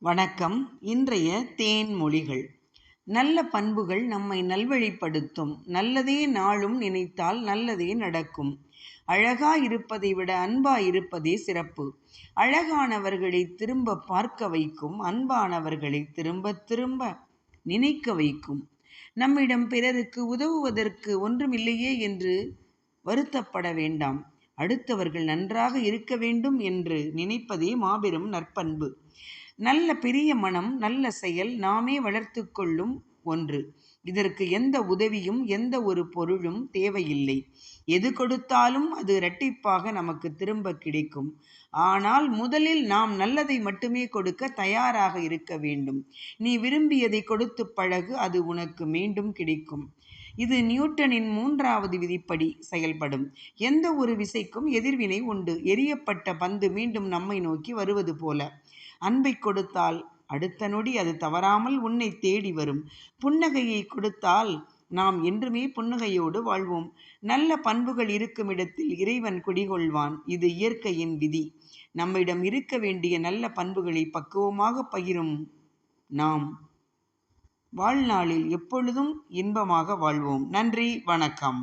வணக்கம். இன்றைய தேன்மொழிகள் நல்ல பண்புகள் நம்மை நல்வழிப்படுத்தும். நல்லதே நாளும் நினைத்தால் நல்லதே நடக்கும். அழகா இருப்பதை விட அன்பா இருப்பதே சிறப்பு. அழகானவர்களை திரும்ப பார்க்க வைக்கும். அன்பானவர்களை திரும்ப திரும்ப நினைக்க வைக்கும். நம்மிடம் பிறருக்கு உதவுவதற்கு ஒன்றுமில்லையே என்று வருத்தப்பட வேண்டாம். அடுத்தவர்கள் நன்றாக இருக்க வேண்டும் என்று நினைப்பதே மாபெரும் நற்பண்பு. நல்ல பெரிய மனம் நல்ல செயல் நாமே வளர்த்து கொள்ளும் ஒன்று. இதற்கு எந்த உதவியும் எந்த ஒரு பொருளும் தேவையில்லை. எது கொடுத்தாலும் அது இரட்டிப்பாக நமக்கு திரும்ப கிடைக்கும். ஆனால் முதலில் நாம் நல்லதை மட்டுமே கொடுக்க தயாராக இருக்க வேண்டும். நீ விரும்பியதை கொடுத்து பழகு அது உனக்கு மீண்டும் கிடைக்கும். இது நியூட்டனின் மூன்றாவது விதிப்படி செயல்படும். எந்த ஒரு விசைக்கும் எதிர்வினை உண்டு. எரியப்பட்ட பந்து மீண்டும் நம்மை நோக்கி வருவது போல. அன்பை கொடுத்தால் அடுத்த நொடி அது தவறாமல் உன்னை தேடி வரும். புன்னகையை கொடுத்தால் நாம் என்றுமே புன்னகையோடு வாழ்வோம். நல்ல பண்புகள் இருக்கும் இடத்தில் இறைவன் குடிகொள்வான். இது இயற்கையின் விதி. நம்மிடம் இருக்க வேண்டிய நல்ல பண்புகளை பக்குவமாக பகிரும் நாம். வாழ்நாளில் எப்பொழுதும் இன்பமாக வாழ்வோம். நன்றி. வணக்கம்.